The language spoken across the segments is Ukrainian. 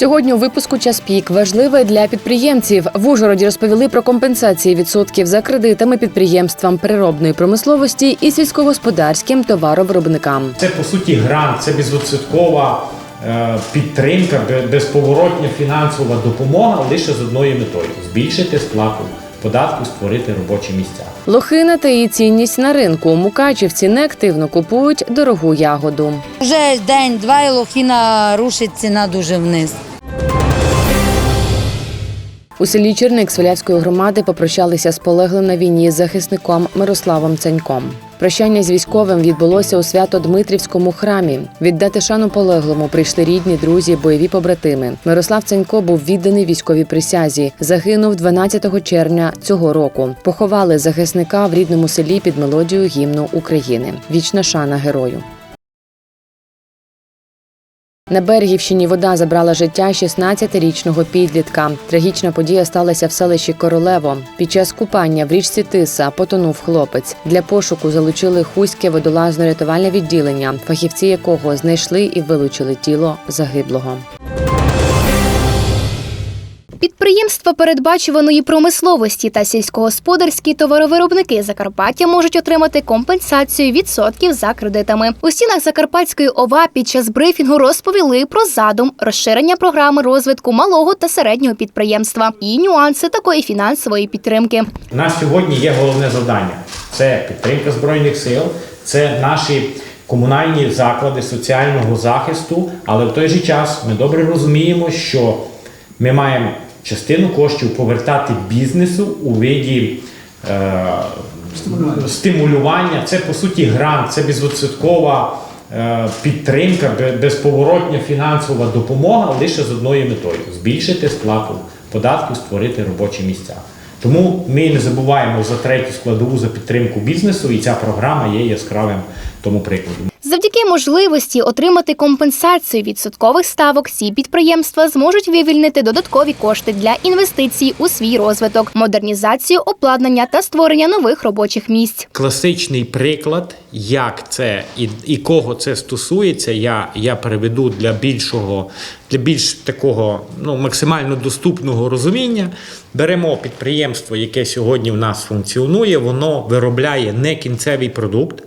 Сьогодні у випуску час пік важливе для підприємців. В Ужгороді розповіли про компенсації відсотків за кредитами підприємствам переробної промисловості і сільськогосподарським товаровиробникам. Це по суті грант, це безвідсоткова е, підтримка, бе- безповоротня фінансова допомога лише з одною метою збільшити сплату податків, створити робочі місця. Лохина та її цінність на ринку. Мукачівці неактивно купують дорогу ягоду. Вже день-два і лохіна рушить ціна дуже вниз. У селі Черник Свалявської громади попрощалися з полеглим на війні захисником Мирославом Ценьком. Прощання з військовим відбулося у Свято-Дмитрівському храмі. Віддати шану полеглому прийшли рідні, друзі, бойові побратими. Мирослав Ценько був відданий військовій присязі. Загинув 12 червня цього року. Поховали захисника в рідному селі під мелодію гімну України. Вічна шана герою. На Бергівщині вода забрала життя 16-річного підлітка. Трагічна подія сталася в селищі Королево. Під час купання в річці Тиса потонув хлопець. Для пошуку залучили хуське водолазно-рятувальне відділення, фахівці якого знайшли і вилучили тіло загиблого. Підприємства передбачуваної промисловості та сільськогосподарські товаровиробники Закарпаття можуть отримати компенсацію відсотків за кредитами. У стінах Закарпатської ОВА під час брифінгу розповіли про задум розширення програми розвитку малого та середнього підприємства і нюанси такої фінансової підтримки. У нас сьогодні є головне завдання: це підтримка збройних сил, це наші комунальні заклади соціального захисту. Але в той же час ми добре розуміємо, що ми маємо частину коштів повертати бізнесу у виді. Е, стимулювання, це по суті грант, це безвідсоткова е, підтримка, безповоротня фінансова допомога лише з одною метою збільшити сплату податків, створити робочі місця. Тому ми не забуваємо за третю складову за підтримку бізнесу, і ця програма є яскравим тому прикладом. Завдяки можливості отримати компенсацію відсоткових ставок, ці підприємства зможуть вивільнити додаткові кошти для інвестицій у свій розвиток, модернізацію обладнання та створення нових робочих місць. Класичний приклад, як це і, і кого це стосується, я, я приведу для більшого, для більш такого ну, максимально доступного розуміння. Беремо підприємство, яке сьогодні в нас функціонує, воно виробляє не кінцевий продукт.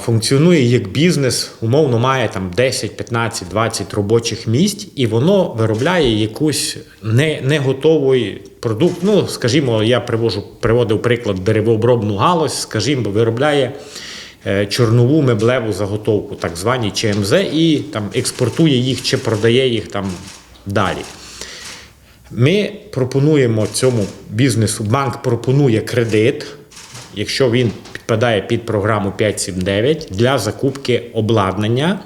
Функціонує як бізнес, умовно має там 10, 15, 20 робочих місць, і воно виробляє якусь не, не готовий продукт. Ну, скажімо, я привожу, приводив приклад деревообробну галузь, скажімо, виробляє е, чорнову меблеву заготовку, так звані ЧМЗ, і там експортує їх чи продає їх там далі. Ми пропонуємо цьому бізнесу, банк пропонує кредит, якщо він підпадає під програму 579 для закупки обладнання,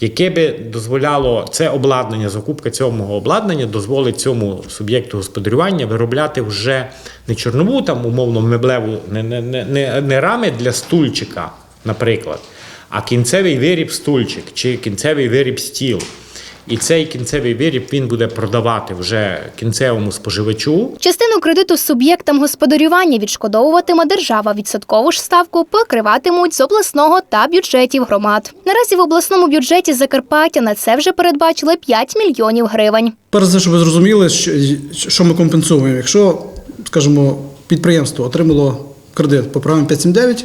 яке би дозволяло це обладнання, закупка цього обладнання дозволить цьому суб'єкту господарювання виробляти вже не чорнову, там умовно меблеву, не, не, не, не, рами для стульчика, наприклад, а кінцевий виріб стульчик чи кінцевий виріб стіл. І цей кінцевий виріб він буде продавати вже кінцевому споживачу. Частину кредиту суб'єктам господарювання відшкодовуватиме держава. Відсоткову ж ставку покриватимуть з обласного та бюджетів громад. Наразі в обласному бюджеті Закарпаття на це вже передбачили 5 мільйонів гривень. Перш за все, щоб ви зрозуміли, що, що ми компенсуємо. Якщо, скажімо, підприємство отримало кредит по програмі 579,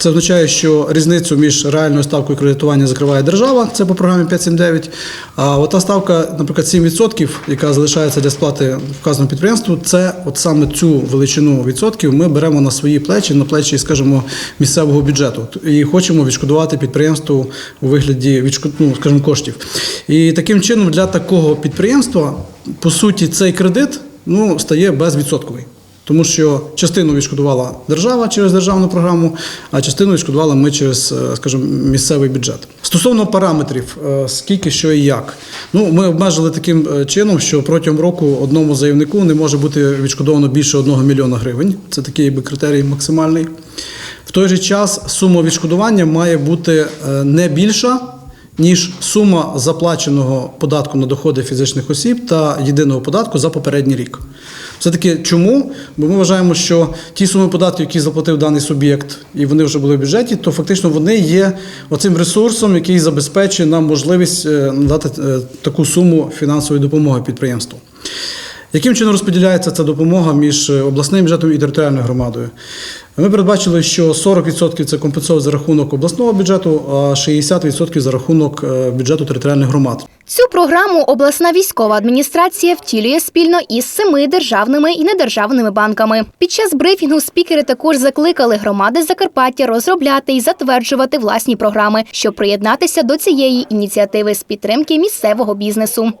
це означає, що різницю між реальною ставкою кредитування закриває держава, це по програмі 579. А ота ставка, наприклад, 7%, яка залишається для сплати вказаному підприємству, це от саме цю величину відсотків ми беремо на свої плечі, на плечі, скажімо, місцевого бюджету. І хочемо відшкодувати підприємству у вигляді відшкод... ну, скажімо, коштів. І таким чином для такого підприємства, по суті, цей кредит ну, стає безвідсотковий. Тому що частину відшкодувала держава через державну програму, а частину відшкодували ми через, е, скажімо, місцевий бюджет. Стосовно параметрів, е, скільки, що і як. Ну, ми обмежили таким е, чином, що протягом року одному заявнику не може бути відшкодовано більше 1 мільйона гривень. Це такий якби, критерій максимальний. В той же час сума відшкодування має бути не більша, ніж сума заплаченого податку на доходи фізичних осіб та єдиного податку за попередній рік. Все-таки чому? Бо ми вважаємо, що ті суми податків, які заплатив даний суб'єкт, і вони вже були в бюджеті, то фактично вони є оцим ресурсом, який забезпечує нам можливість е, надати е, таку суму фінансової допомоги підприємству. Яким чином розподіляється ця допомога між е, обласним бюджетом і територіальною громадою? Ми передбачили, що 40% це компенсовують за рахунок обласного бюджету, а 60% за рахунок е, бюджету територіальних громад. Цю програму обласна військова адміністрація втілює спільно із семи державними і недержавними банками. Під час брифінгу спікери також закликали громади Закарпаття розробляти і затверджувати власні програми, щоб приєднатися до цієї ініціативи з підтримки місцевого бізнесу.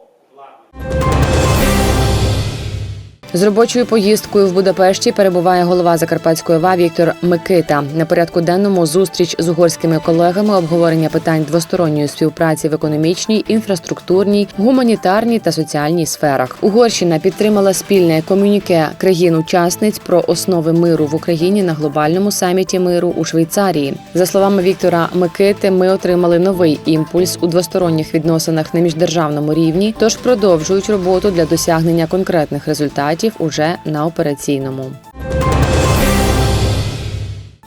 З робочою поїздкою в Будапешті перебуває голова Закарпатської ОВА Віктор Микита. На порядку денному зустріч з угорськими колегами, обговорення питань двосторонньої співпраці в економічній, інфраструктурній, гуманітарній та соціальній сферах. Угорщина підтримала спільне комюніке країн-учасниць про основи миру в Україні на глобальному саміті миру у Швейцарії. За словами Віктора Микити, ми отримали новий імпульс у двосторонніх відносинах на міждержавному рівні, тож продовжують роботу для досягнення конкретних результатів уже на операційному.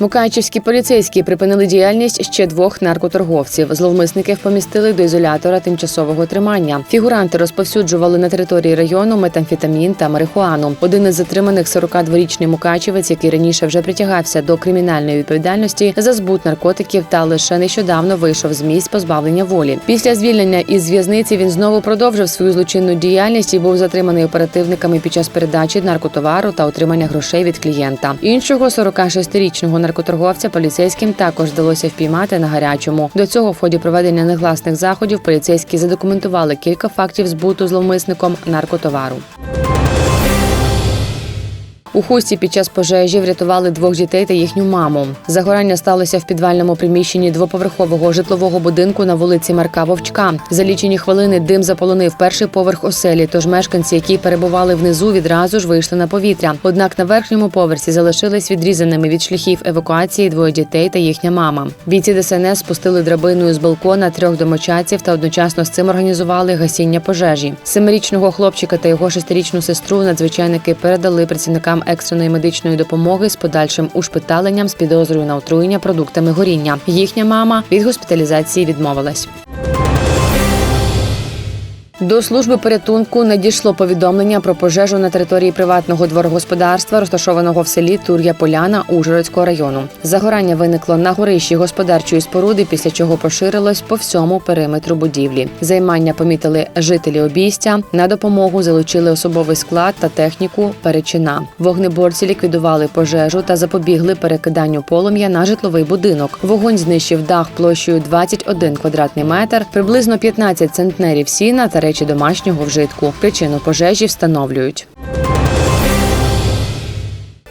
Мукачівські поліцейські припинили діяльність ще двох наркоторговців. Зловмисників помістили до ізолятора тимчасового тримання. Фігуранти розповсюджували на території району метамфетамін та марихуану. Один із затриманих 42-річний мукачівець, який раніше вже притягався до кримінальної відповідальності за збут наркотиків та лише нещодавно вийшов з місць позбавлення волі. Після звільнення із в'язниці він знову продовжив свою злочинну діяльність і був затриманий оперативниками під час передачі наркотовару та отримання грошей від клієнта. Іншого 46-річного наркоторговця поліцейським також вдалося впіймати на гарячому. До цього в ході проведення негласних заходів поліцейські задокументували кілька фактів збуту зловмисником наркотовару. У хусті під час пожежі врятували двох дітей та їхню маму. Загорання сталося в підвальному приміщенні двоповерхового житлового будинку на вулиці Марка Вовчка. За лічені хвилини дим заполонив перший поверх оселі. Тож мешканці, які перебували внизу, відразу ж вийшли на повітря. Однак на верхньому поверсі залишились відрізаними від шляхів евакуації двоє дітей та їхня мама. Бійці ДСНС спустили драбиною з балкона трьох домочадців та одночасно з цим організували гасіння пожежі. Семирічного хлопчика та його шестирічну сестру надзвичайники передали працівникам екстреної медичної допомоги з подальшим ушпиталенням з підозрою на отруєння продуктами горіння. Їхня мама від госпіталізації відмовилась. До служби порятунку надійшло повідомлення про пожежу на території приватного дворогосподарства, розташованого в селі Тур'я Поляна Ужгородського району. Загорання виникло на горищі господарчої споруди, після чого поширилось по всьому периметру будівлі. Займання помітили жителі обійстя. На допомогу залучили особовий склад та техніку перечина. Вогнеборці ліквідували пожежу та запобігли перекиданню полум'я на житловий будинок. Вогонь знищив дах площею 21 квадратний метр, приблизно 15 центнерів сіна та речі домашнього вжитку. Причину пожежі встановлюють.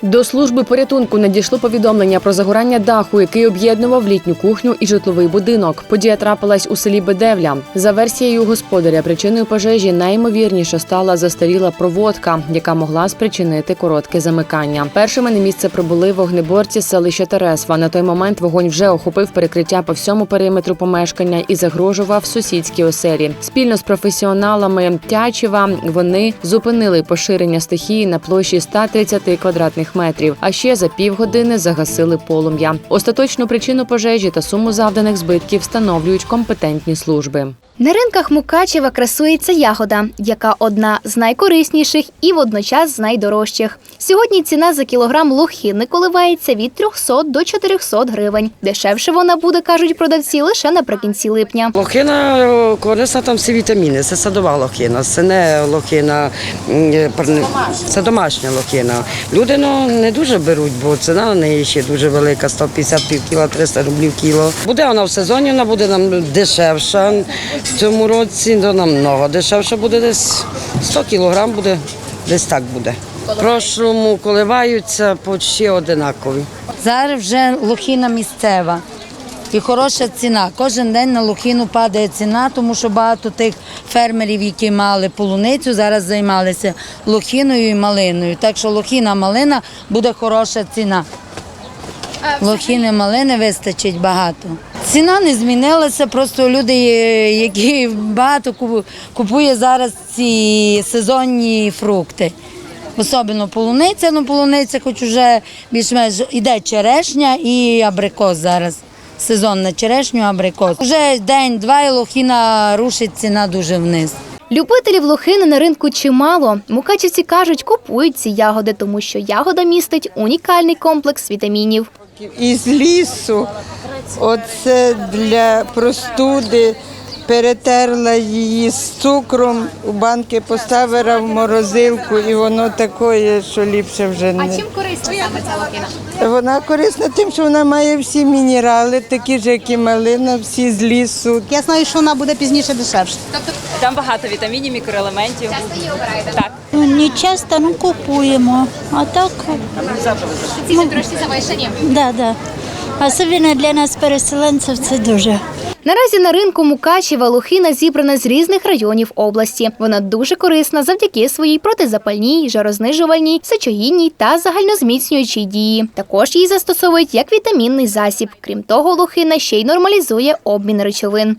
До служби порятунку надійшло повідомлення про загорання даху, який об'єднував літню кухню і житловий будинок. Подія трапилась у селі Бедевля. За версією господаря, причиною пожежі найімовірніше стала застаріла проводка, яка могла спричинити коротке замикання. Першими на місце прибули вогнеборці з селища Тересва. На той момент вогонь вже охопив перекриття по всьому периметру помешкання і загрожував сусідській оселі. Спільно з професіоналами Тячева вони зупинили поширення стихії на площі 130 квадратних метрів. А ще за півгодини загасили полум'я. Остаточну причину пожежі та суму завданих збитків встановлюють компетентні служби. На ринках Мукачева красується ягода, яка одна з найкорисніших і водночас з найдорожчих. Сьогодні ціна за кілограм лохини коливається від 300 до 400 гривень. Дешевше вона буде, кажуть продавці, лише наприкінці липня. Лохина е, корисна там всі вітаміни, це садова лохина, це не лохина, е, це домашня лохина. Люди ну, не дуже беруть, бо ціна на неї ще дуже велика, 150 пів кіла, 300 рублів кіло. Буде вона в сезоні, вона буде нам дешевша. В цьому році ну, намного дешевша буде десь 100 кілограм буде, десь так буде. В прошлому коливаються почти одинакові. Зараз вже лохіна місцева. І хороша ціна. Кожен день на лохіну падає ціна, тому що багато тих фермерів, які мали полуницю, зараз займалися лохіною і малиною. Так що лохіна малина буде хороша ціна. Лохіни малини вистачить багато. Ціна не змінилася, просто люди, які багато купу- купує зараз ці сезонні фрукти. Особливо полуниця, ну полуниця, хоч уже більш-менш іде черешня і абрикос зараз. Сезон на черешню, абрикос. Уже день-два і лохіна рушить ціна дуже вниз. Любителів лохини на ринку чимало. Мукачівці кажуть, купують ці ягоди, тому що ягода містить унікальний комплекс вітамінів. із лісу. Оце для простуди. Перетерла її з цукром, у банки поставила в морозилку, і воно таке, що ліпше вже не. А чим корисна саме ця лохина? Вона корисна тим, що вона має всі мінерали, такі ж, як і малина, всі з лісу. Я знаю, що вона буде пізніше дешевше. Тобто Там багато вітамінів, мікроелементів. Так. Ну, не часто, ну купуємо. А так, Ціни трошки завищені. да, да. Особливо для нас, переселенців, це дуже. Наразі на ринку Мукачева Валухина зібрана з різних районів області. Вона дуже корисна завдяки своїй протизапальній, жарознижувальній, сечогінній та загальнозміцнюючій дії. Також її застосовують як вітамінний засіб. Крім того, лухина ще й нормалізує обмін речовин.